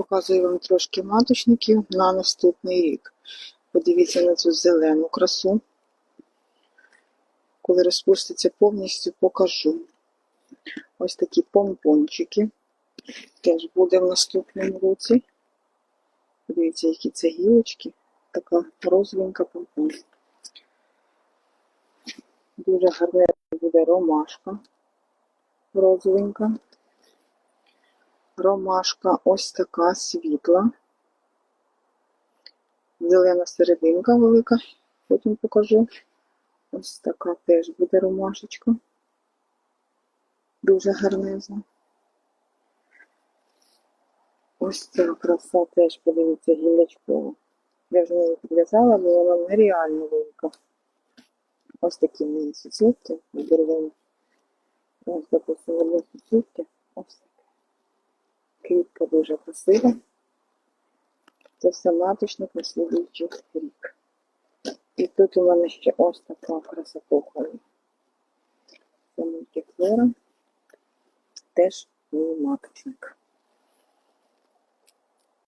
Показую вам трошки маточників на наступний рік. Подивіться на цю зелену красу. Коли розпуститься повністю, покажу. Ось такі помпончики. Теж буде в наступному році. Подивіться, які це гілочки. Така розовенька помпон. Дуже гарна буде ромашка. Розовенька. Ромашка ось така світла. Зелена серединка велика, потім покажу. Ось така теж буде ромашечка. Дуже гарнезна. Ось ця краса теж, подивіться, гілячкова. Я вже не підв'язала, бо вона нереально велика. Ось такі неї суцвіття, дерев'яні. Ось, допустимо, одне суцвіття. Квітка дуже красива. Це все маточник на слідуючий рік. І тут у мене ще ось така красотоха. Це мультифлора. Теж мій маточник.